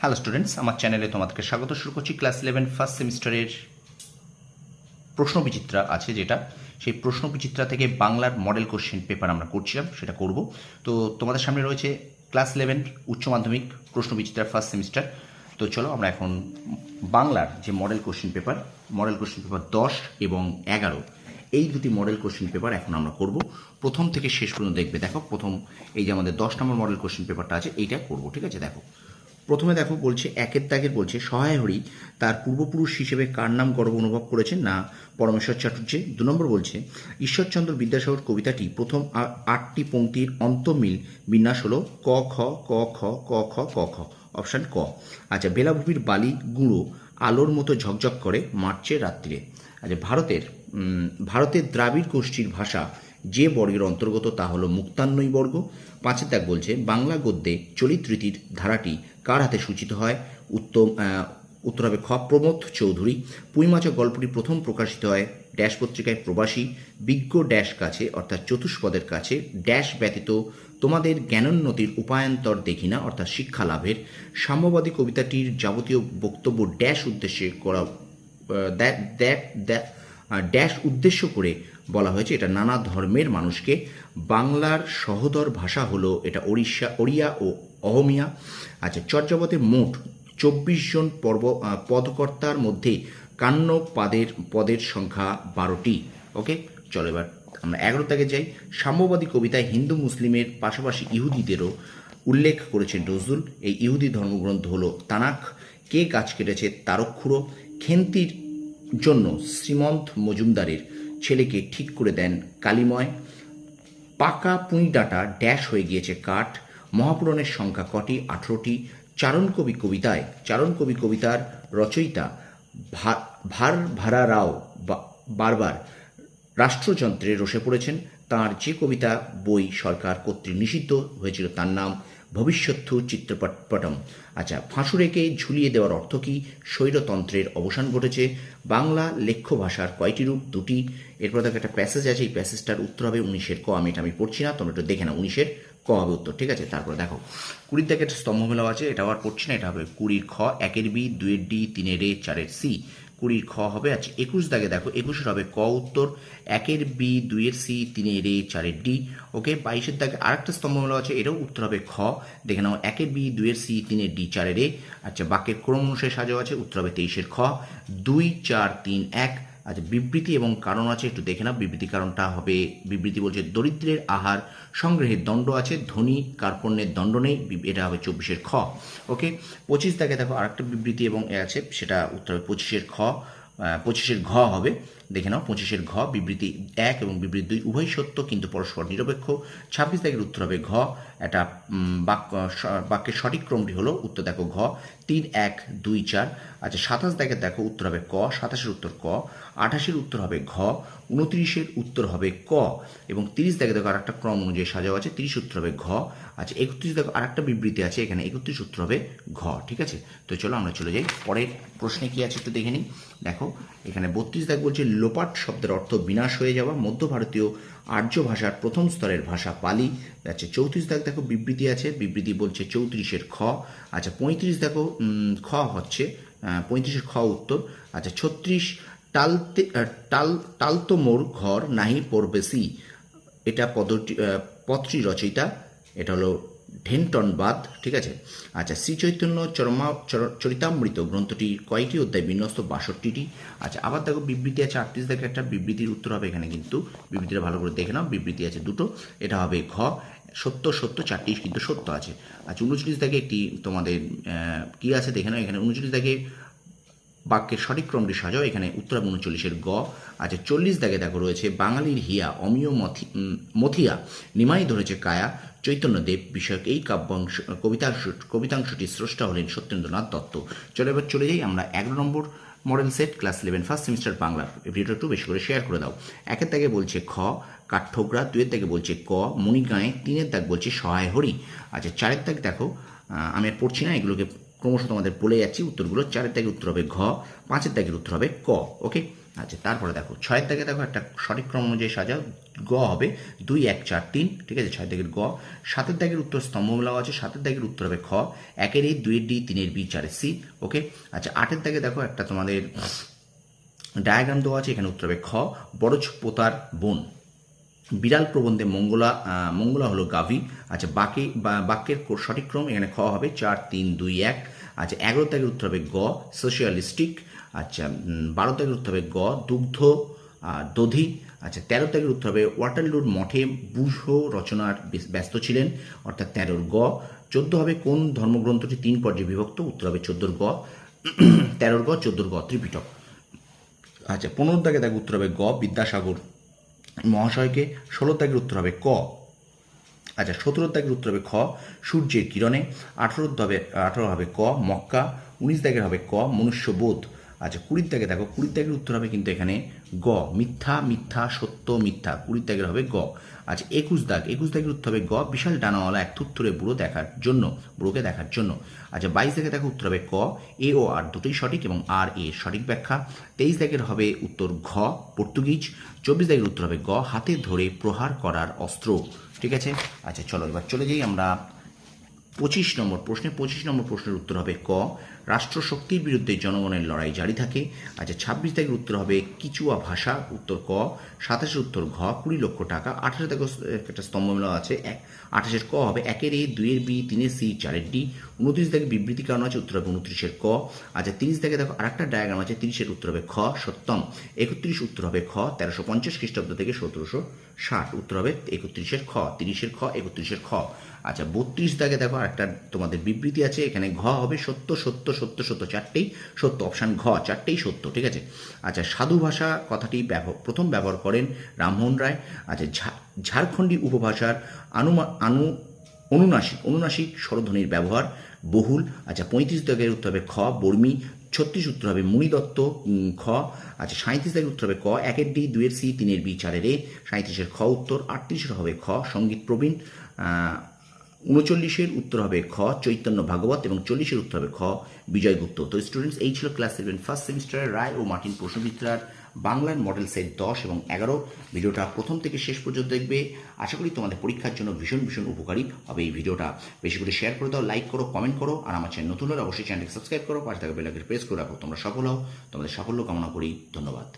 Hello students আমার চ্যানেলে তোমাদেরকে স্বাগত। শুরু করছি ক্লাস ইলেভেন ফার্স্ট সেমিস্টারের প্রশ্ন বিচিত্রা আছে যেটা। সেই প্রশ্ন বিচিত্রা থেকে বাংলার মডেল কোশ্চেন পেপার আমরা করছিলাম, সেটা করব। তো তোমাদের সামনে রয়েছে ক্লাস ইলেভেন উচ্চ মাধ্যমিক প্রশ্ন বিচিত্রা ফার্স্ট সেমিস্টার তো চলো আমরা এখন বাংলার যে model question paper model question paper দশ এবং এগারো, এই দুটি মডেল কোশ্চেন পেপার এখন আমরা করব। প্রথম থেকে শেষ পর্যন্ত দেখবে, দেখো, প্রথম এই যে আমাদের দশ নম্বর মডেল কোশ্চেন পেপারটা আছে, এইটা করব, ঠিক আছে? দেখো প্রথমে দেখো বলছে, একের দাগের বলছে, সহায় হরি, তার পূর্বপুরুষ হিসেবে কার নাম গর্ব অনুভব করেছেন? না, পরমেশ্বর চাটুর্যে দু নম্বর বলছে, ঈশ্বরচন্দ্র বিদ্যাসাগর কবিতাটি প্রথম আটটি পংক্তির অন্তমিল বিন্যাস হলো ক, খ ক খ ক খ ক, খ, অপশান ক। আচ্ছা বেলাভূমির বালি গুঁড়ো আলোর মতো ঝকঝক করে মার্চে রাত্রিরে। আচ্ছা ভারতের ভারতের দ্রাবিড় গোষ্ঠীর ভাষা যে বর্গের অন্তর্গত তা হলো মুক্তান্নই বর্গ। পাঁচের দাগ বলছে, বাংলা গদ্যে চলিত রীতির ধারাটি কার হাতে সূচিত হয়? উত্তম উত্তর হবে খ, প্রমোদ চৌধুরী। পুঁইমাচা গল্পটি প্রথম প্রকাশিত হয় ড্যাশ পত্রিকায় প্রবাসী বিজ্ঞ ড্যাশ কাছে, অর্থাৎ চতুষ্পদের কাছে। ড্যাশ ব্যতীত তোমাদের জ্ঞানোন্নতির উপায়ান্তর দেখি না, অর্থাৎ শিক্ষা লাভের। সাম্যবাদী কবিতাটির যাবতীয় বক্তব্য ড্যাশ উদ্দেশ্যে করা ড্যাশ উদ্দেশ্য করে বলা হয়েছে, এটা নানা ধর্মের মানুষকে। বাংলার সহোদর ভাষা হলো এটা ওড়িশা, ওড়িয়া ও অহমিয়া। আচ্ছা চর্যাপদে মোট চব্বিশ জন পর্ব পদকর্তার মধ্যে কান্ন পাদের, পদের সংখ্যা বারোটি। ওকে, চলো এবার আমরা এগারো থেকে যাই। সাম্যবাদী কবিতায় হিন্দু মুসলিমের পাশাপাশি ইহুদিদেরও উল্লেখ করেছেন নজরুল। এই ইহুদি ধর্মগ্রন্থ হলো তানাক কে গাছ কেটেছে তারক্ষুড়ো খেন্তির জন্য শ্রীমন্ত মজুমদারের ছেলেকে ঠিক করে দেন কালিময়। পাকা পুঁই ডাঁটা ড্যাশ হয়ে গিয়েছে কাঠ। মহাপুরাণের সংখ্যা কটি? আঠেরোটি। চারণকবি কবিতায়, চারণকবি কবিতার রচয়িতা ভার ভারা রাও বারবার রাষ্ট্রযন্ত্রে রসে পড়েছেন। তার যে কবিতা, বই সরকার কর্তৃক নিষিদ্ধ হয়েছিল, তার নাম ভবিষ্যৎ চিত্রপটম। আচ্ছা ফাঁসুরেকে ঝুলিয়ে দেওয়ার অর্থ কী? স্বৈরতন্ত্রের অবসান ঘটেছে। বাংলা লেখ্য ভাষার কয়টি রূপ? দুটি। এরপর দেখো একটা প্যাসেজ আছে, এই প্যাসেজটার উত্তর হবে উনিশের ক। আমি এটা আমি পড়ছি না, তোমরা একটু দেখে না উনিশের ক হবে উত্তর, ঠিক আছে? তারপরে দেখো, কুড়ির দেখে একটা স্তম্ভ মেলাও আছে এটা আবার পড়ছি না, এটা হবে কুড়ির খ, একের বি দুয়ের ডি, তিনের এ, চারের সি। কুড়ির খ হবে। আচ্ছা একুশ দাগে দেখো, একুশের হবে ক উত্তর, একের বি, দুইয়ের সি, তিনের এ, চারের ডি। ওকে, বাইশের দাগে আরেকটা স্তম্ভ মেলা আছে এটাও উত্তর হবে খ। দেখে নাও, একের বি, দুইয়ের সি, তিনের ডি, চারের এ। আচ্ছা বাক্যের ক্রম অনুসারে সাজাও আছে, উত্তর হবে তেইশের খ। দুই, চার, তিন, এক। আচ্ছা বিবৃতি এবং কারণ আছে, একটু দেখে না বিবৃতি কারণটা হবে। বিবৃতি বলছে, দরিদ্রের আহার, সংগ্রহের দণ্ড আছে, ধনী কার্পণ্যের দণ্ড নেই এটা হবে চব্বিশের খ, ওকে? পঁচিশ দাগে দেখো আরেকটা বিবৃতি এবং এ আছে, সেটা উত্তর হবে পঁচিশের খ। পঁচিশের ঘ হবে। দেখে নাও, পঁচিশের ঘ, বিবৃতি এক এবং বিবৃতি দুই, উভয় সত্য কিন্তু পরস্পর নিরপেক্ষ। ছাব্বিশ তারিখের উত্তর হবে ঘ। একটা বাক্য বাক্যের সঠিক ক্রমটি হলো উত্তর দেখো ঘ, তিন, এক, দুই, চার। আচ্ছা সাতাশ দাগের দেখো উত্তর হবে ক, সাতাশের উত্তর ক, আঠাশের উত্তর হবে ঘ, উনত্রিশের উত্তর হবে ক এবং তিরিশ দাগে দেখো আরেকটা ক্রম অনুযায়ী সাজাও আছে, তিরিশ উত্তর হবে ঘ। আচ্ছা একত্রিশ দেখো আরেকটা বিবৃতি আছে, এখানে একত্রিশ উত্তর হবে ঘ, ঠিক আছে? তো চলো আমরা চলে যাই। পরের প্রশ্নে কি আছে একটু দেখে নিই। দেখো, এখানে বত্রিশ দাগ বলছে লোপাট শব্দের অর্থ বিনাশ হয়ে যাওয়া। মধ্য ভারতীয় আর্য ভাষার প্রথম স্তরের ভাষা পালি। আচ্ছা চৌত্রিশ দাগ দেখো বিবৃতি আছে। বিবৃতি বলছে চৌত্রিশের খ। আচ্ছা পঁয়ত্রিশ দেখো খ হচ্ছে পঁয়ত্রিশের খ উত্তর। আচ্ছা ছত্রিশ টালতে টাল টালতো মোর ঘর নাহি পড়বেসি এটা পদটি পদটি রচয়িতা। এটা হলো ঢেনটনবাদ ঠিক আছে? আচ্ছা শ্রী চৈতন্য চরমা, চর- চরিতামৃত গ্রন্থটি কয়টি অধ্যায় বিন্যস্ত? বাষট্টিটি। আচ্ছা আবার দেখো, বিবৃতি আছে আটত্রিশ দেখে একটা, বিবৃতির উত্তর হবে এখানে কিন্তু। বিবৃতিটা ভালো করে দেখে নাও, বিবৃতি আছে দুটো। এটা হবে ঘ, সত্য সত্য, চারটি কিন্তু সত্য আছে। আচ্ছা উনচল্লিশ দাগে একটি তোমাদের কি আছে দেখে নাও এখানে, উনচল্লিশ দাগে বাক্যের সঠিক ক্রমটি সাজাও, এখানে উত্তর উনচল্লিশের গ। আচ্ছা চল্লিশ দাগে দেখো রয়েছে, বাঙালির হিয়া, অমিয় মথি মথিয়া, নিমাই ধরেছে কায়া চৈতন্যদেব বিষয়ক এই কাব্যাংশ, কবিতাংশ, কবিতাংশটি স্রষ্টা হলেন সত্যেন্দ্রনাথ দত্ত। চলে এবার চলে যাই, আমরা এগারো নম্বর model set class eleven first semester Bangla ভিডিওটা একটু বেশি করে শেয়ার করে দাও। একের দাগে বলছে খ, কাঠঠোকরা দুয়ের দাগে বলছে ক মণিগাঁয়ে তিনের দাগ বলছে সহায় হরি। আচ্ছা চারের দাগ দেখো আমি আর পড়ছি না, এগুলোকে ক্রমশ তোমাদের বলে যাচ্ছি, উত্তরগুলো চারের দাগের উত্তর হবে ঘ, পাঁচের দাগের উত্তর হবে ক ওকে আচ্ছা তারপরে দেখো, ছয়ের দাগে দেখো একটা সঠিক ক্রম অনুযায়ী সাজাও। গ হবে দুই, এক, চার, তিন, ঠিক আছে? ছয়ের দাগের গ। সাতের দাগের উত্তর স্তম্ভ মেলাও আছে, সাতের দাগের উত্তর হবে খ। একের এই দুইয়ের ডি, তিনের বি চারের সি, ওকে? আচ্ছা আটের দাগে দেখো একটা তোমাদের ডায়াগ্রাম দেওয়া আছে, এখানে উত্তর হবে খ। বড় পোতার বোন। বিড়াল প্রবন্ধে মঙ্গলা মঙ্গলা হলো গাভি। আচ্ছা বাকি বাক্যের সঠিক ক্রম এখানে খ হবে, চার, তিন, দুই, এক। আচ্ছা এগারো তারিখের উত্তর হবে গ সোশিয়ালিস্টিক আচ্ছা বারো তারিখের উত্তর হবে গ, দুগ্ধ দধি আচ্ছা তেরো তারিখের উত্তর হবে ওয়াটারলুর মঠে বুঝো রচনার ব্যস্ত ছিলেন, অর্থাৎ তেরোর গ। চোদ্দ হবে কোন ধর্মগ্রন্থটি? তিন পর্যায়ে বিভক্ত, উত্তর হবে চোদ্দোর গ। তেরোর গ, চোদ্দোর গ, ত্রিপিটক। আচ্ছা পনেরো দাগে দেখ উত্তর হবে গ, বিদ্যাসাগর। মহাশয়কে ষোলো দাগের উত্তর হবে ক। আচ্ছা সতেরো দাগের উত্তর হবে খ, সূর্যের কিরণে। আঠেরো হবে আঠেরো হবে ক, মক্কা। উনিশ দাগের হবে ক, মনুষ্যবোধ। আচ্ছা কুড়ির দাগে দেখো, কুড়ির ত্যাগের উত্তর হবে কিন্তু এখানে গ, মিথ্যা মিথ্যা, সত্য, মিথ্যা। কুড়ির ত্যাগের হবে গ। আচ্ছা একুশ দাগ, একুশ দাগের উত্তর হবে গ, বিশাল ডানাওয়ালা এক থুত্তুরে বুড়ো দেখার জন্য, বুড়োকে দেখার জন্য। আচ্ছা বাইশ দাগে দেখো উত্তর হবে ক, এ ও আর দুটোই সঠিক এবং আর, এ সঠিক ব্যাখ্যা। তেইশ দাগের হবে উত্তর ঘ, পর্তুগিজ। চব্বিশ দাগের উত্তর হবে গ, হাতে ধরে প্রহার করার অস্ত্র। ঠিক আছে? আচ্ছা চলো, এবার চলে যাই আমরা পঁচিশ নম্বর প্রশ্নে। পঁচিশ নম্বর প্রশ্নের উত্তর হবে ক রাষ্ট্রশক্তির বিরুদ্ধে জনগণের লড়াই জারি থাকে। আচ্ছা ছাব্বিশ তারিখের উত্তর হবে কিচুয়া ভাষা। উত্তর ক, সাতাশের উত্তর ঘ, কুড়ি লক্ষ টাকা আঠাশে দেখো একটা স্তম্ভ মেলা আছে। এক, আঠাশের ক হবে একের এ, দুইয়ের বি, তিনের সি, চারের ডি। উনত্রিশ থেকে বিবৃতি কারণ আছে, উত্তর হবে উনত্রিশের ক। আচ্ছা তিরিশ থেকে দেখো আরেকটা ডায়াগ্রাম আছে, তিরিশের উত্তর হবে খ, সত্যম। একত্রিশ উত্তর হবে খ, তেরোশো পঞ্চাশ খ্রিস্টাব্দ থেকে সতেরোশো ষাট। উত্তর হবে একত্রিশের খ, তিরিশের খ, একত্রিশের খ। আচ্ছা বত্রিশ দাগে দেখো একটা তোমাদের বিবৃতি আছে, এখানে ঘ হবে সত্য সত্য সত্য সত্য চারটেই, সত্য অপশান ঘ চারটেই সত্য, ঠিক আছে? আচ্ছা সাধু ভাষা কথাটি প্রথম ব্যবহার করেন রামমোহন রায়। আচ্ছা ঝা- ঝাড়খণ্ডী উপভাষার আনুমা আনু অনুনাসিক অনুনাসিক স্বরধ্বনির ব্যবহার, বহুল। আচ্ছা পঁয়ত্রিশ দাগের উত্তর হবে খ, বর্মী। ছত্রিশ উত্তর হবে মুনি দত্ত খ। আচ্ছা সাঁত্রিশ দাগের উত্তর হবে ক, একের ডি দুয়ের সি, তিনের বি, চারের এ। সাঁত্রিশের খ উত্তর, আটত্রিশের হবে খ, সংগীত প্রবীণ। উনচল্লিশের উত্তর হবে খ, চৈতন্য ভাগবত, এবং চল্লিশের উত্তর হবে খ, বিজয়গুপ্ত। তো স্টুডেন্টস এই ছিল ক্লাস সেভেন ফার্স্ট সেমিস্টারের রায় ও মার্টিন প্রশ্নবিদ্যার বাংলার মডেল সেট দশ এবং এগারো। ভিডিওটা প্রথম থেকে শেষ পর্যন্ত দেখবে। আশা করি তোমাদের পরীক্ষার জন্য ভীষণ ভীষণ উপকারী হবে এই ভিডিওটা। বেশি করে শেয়ার করে দাও লাইক করো কমেন্ট করো, আর আমার চ্যানেল নতুন হলে অবশ্যই চ্যানেলকে সাবস্ক্রাইব করো, পাশে থাকা বেলাকে প্রেস করে রাখো। তোমরা সফল হও, তোমাদের সাফল্য কামনা করি। ধন্যবাদ।